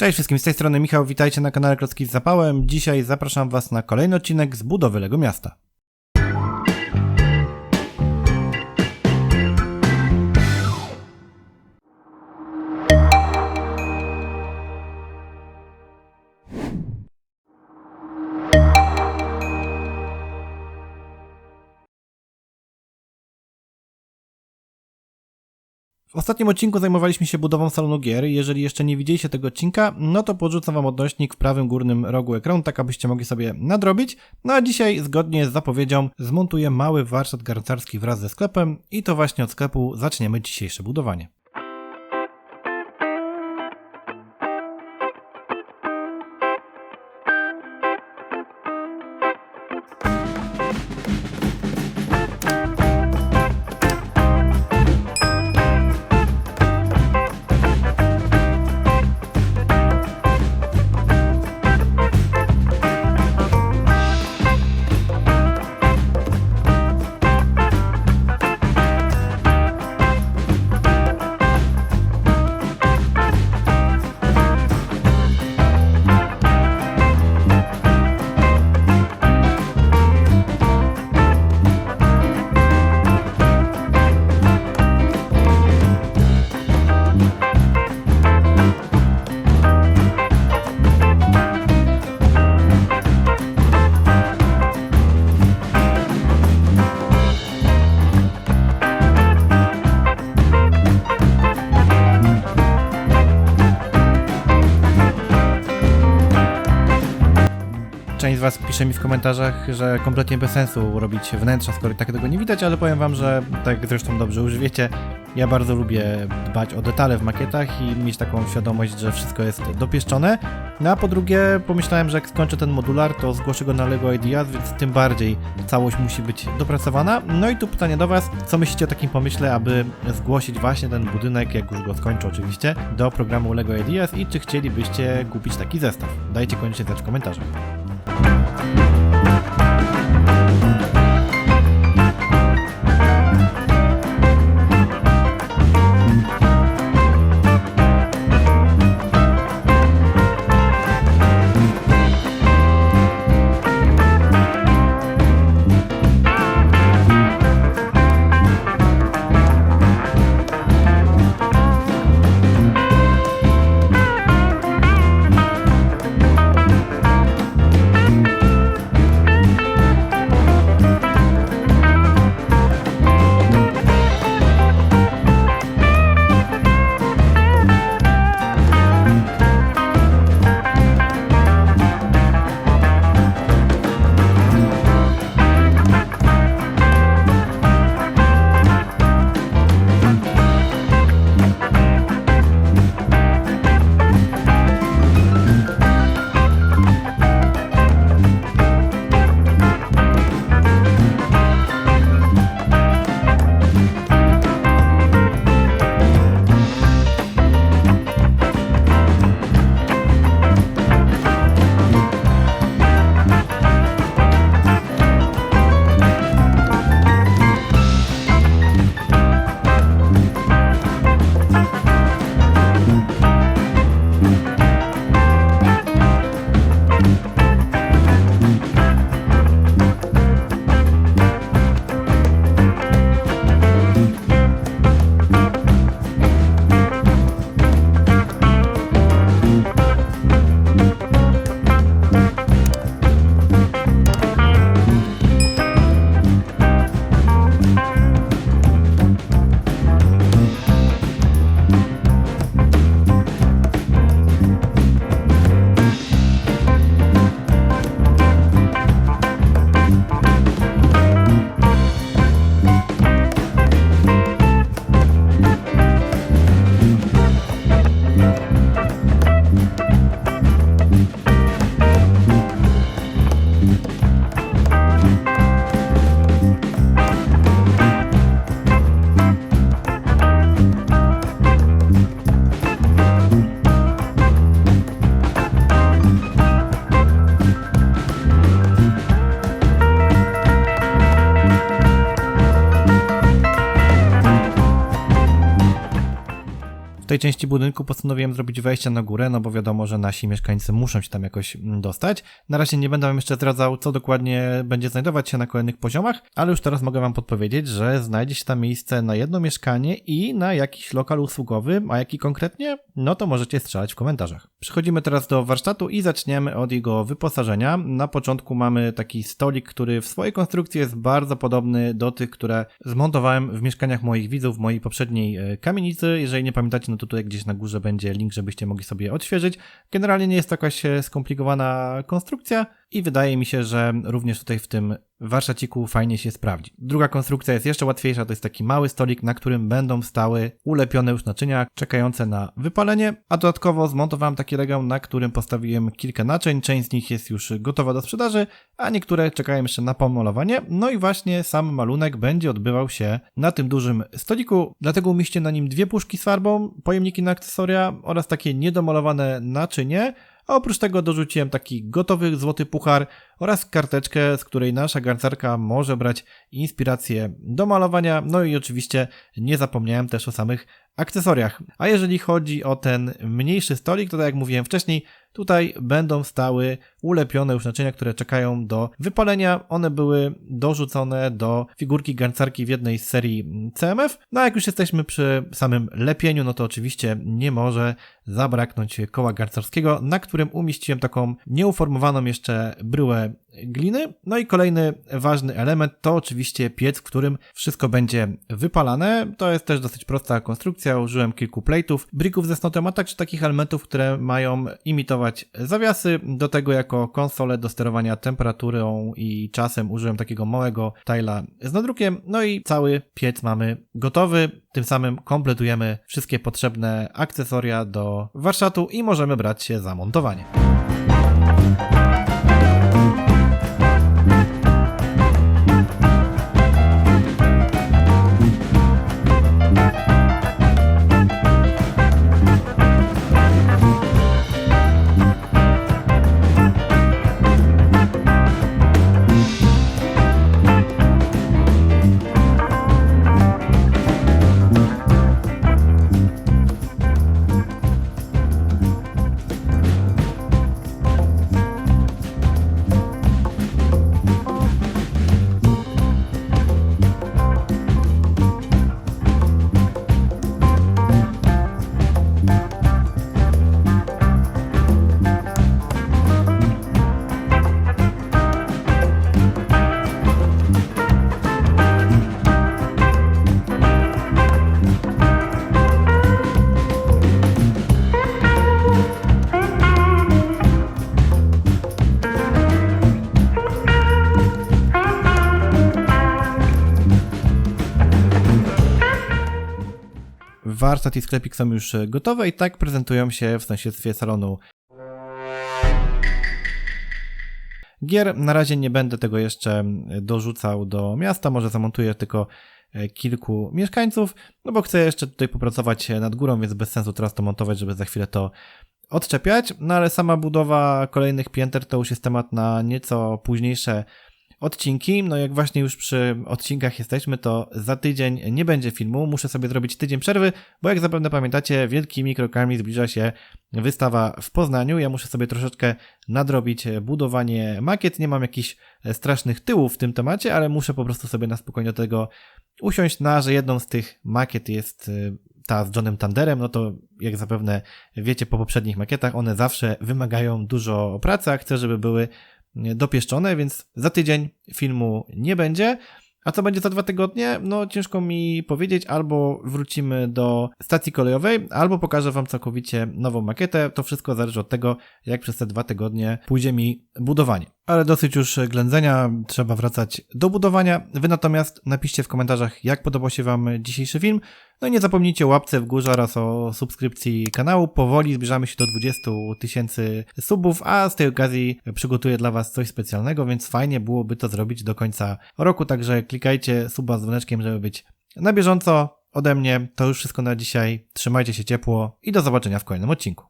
Cześć wszystkim, z tej strony Michał, witajcie na kanale Klocki z Zapałem. Dzisiaj zapraszam Was na kolejny odcinek z budowy Lego Miasta. W ostatnim odcinku zajmowaliśmy się budową salonu gier. Jeżeli jeszcze nie widzieliście tego odcinka, no to podrzucam wam odnośnik w prawym górnym rogu ekranu, tak abyście mogli sobie nadrobić. No a dzisiaj, zgodnie z zapowiedzią, zmontuję mały warsztat garncarski wraz ze sklepem i to właśnie od sklepu zaczniemy dzisiejsze budowanie. Część z Was pisze mi w komentarzach, że kompletnie bez sensu robić wnętrza, skoro tak tego nie widać, ale powiem Wam, że tak zresztą dobrze już wiecie, ja bardzo lubię dbać o detale w makietach i mieć taką świadomość, że wszystko jest dopieszczone. No a po drugie, pomyślałem, że jak skończę ten modular, to zgłoszę go na LEGO Ideas, więc tym bardziej całość musi być dopracowana. No i tu pytanie do Was, co myślicie o takim pomyśle, aby zgłosić właśnie ten budynek, jak już go skończę oczywiście, do programu LEGO Ideas i czy chcielibyście kupić taki zestaw? Dajcie koniecznie znać w komentarzach. Bye. Tej części budynku postanowiłem zrobić wejście na górę, no bo wiadomo, że nasi mieszkańcy muszą się tam jakoś mm, dostać. Na razie nie będę wam jeszcze zdradzał, co dokładnie będzie znajdować się na kolejnych poziomach, ale już teraz mogę wam podpowiedzieć, że znajdzie się tam miejsce na jedno mieszkanie i na jakiś lokal usługowy, a jaki konkretnie? No to możecie strzelać w komentarzach. Przechodzimy teraz do warsztatu i zaczniemy od jego wyposażenia. Na początku mamy taki stolik, który w swojej konstrukcji jest bardzo podobny do tych, które zmontowałem w mieszkaniach moich widzów w mojej poprzedniej e, kamienicy. Jeżeli nie pamiętacie, no to tutaj gdzieś na górze będzie link, żebyście mogli sobie odświeżyć. Generalnie nie jest to jakaś e, skomplikowana konstrukcja i wydaje mi się, że również tutaj w tym warsztaciku fajnie się sprawdzi. Druga konstrukcja jest jeszcze łatwiejsza, to jest taki mały stolik, na którym będą stały ulepione już naczynia czekające na wypalenie, a dodatkowo zmontowałem taki regał, na którym postawiłem kilka naczyń, część z nich jest już gotowa do sprzedaży, a niektóre czekają jeszcze na pomalowanie. No i właśnie sam malunek będzie odbywał się na tym dużym stoliku, dlatego umieście na nim dwie puszki z farbą, pojemniki na akcesoria oraz takie niedomalowane naczynie, a oprócz tego dorzuciłem taki gotowy złoty puchar oraz karteczkę, z której nasza garncarka może brać inspirację do malowania. No i oczywiście nie zapomniałem też o samych akcesoriach. A jeżeli chodzi o ten mniejszy stolik, to tak jak mówiłem wcześniej, tutaj będą stały ulepione już naczynia, które czekają do wypalenia. One były dorzucone do figurki garncarki w jednej z serii CMF. No a jak już jesteśmy przy samym lepieniu, no to oczywiście nie może zabraknąć koła garncarskiego, na którym umieściłem taką nieuformowaną jeszcze bryłę gliny. No i kolejny ważny element to oczywiście piec, w którym wszystko będzie wypalane. To jest też dosyć prosta konstrukcja. Użyłem kilku plate'ów, brików ze snotem, a także takich elementów, które mają imitować zawiasy. Do tego jako konsolę do sterowania temperaturą i czasem użyłem takiego małego tile'a z nadrukiem. No i cały piec mamy gotowy. Tym samym kompletujemy wszystkie potrzebne akcesoria do warsztatu i możemy brać się za montowanie. Warsztat i sklepik są już gotowe i tak prezentują się w sąsiedztwie salonu gier. Na razie nie będę tego jeszcze dorzucał do miasta, może zamontuję tylko e, kilku mieszkańców, no bo chcę jeszcze tutaj popracować nad górą, więc bez sensu teraz to montować, żeby za chwilę to odczepiać. No ale sama budowa kolejnych pięter to już jest temat na nieco późniejsze odcinki. No jak właśnie już przy odcinkach jesteśmy, to za tydzień nie będzie filmu. Muszę sobie zrobić tydzień przerwy, bo jak zapewne pamiętacie, wielkimi krokami zbliża się wystawa w Poznaniu. Ja muszę sobie troszeczkę nadrobić budowanie makiet. Nie mam jakichś strasznych tyłów w tym temacie, ale muszę po prostu sobie na spokojnie do tego usiąść na, że jedną z tych makiet jest y, ta z Johnem Tanderem, no to jak zapewne wiecie po poprzednich makietach, one zawsze wymagają dużo pracy, a chcę, żeby były dopieszczone, więc za tydzień filmu nie będzie. A co będzie za dwa tygodnie? No ciężko mi powiedzieć, albo wrócimy do stacji kolejowej, albo pokażę Wam całkowicie nową makietę. To wszystko zależy od tego, jak przez te dwa tygodnie pójdzie mi budowanie. Ale dosyć już ględzenia, trzeba wracać do budowania. Wy natomiast napiszcie w komentarzach, jak podobał się Wam dzisiejszy film. No i nie zapomnijcie o łapce w górze oraz o subskrypcji kanału. Powoli zbliżamy się do 20 tysięcy subów, a z tej okazji przygotuję dla Was coś specjalnego, więc fajnie byłoby to zrobić do końca roku. Także klikajcie suba z dzwoneczkiem, żeby być na bieżąco. Ode mnie to już wszystko na dzisiaj. Trzymajcie się ciepło i do zobaczenia w kolejnym odcinku.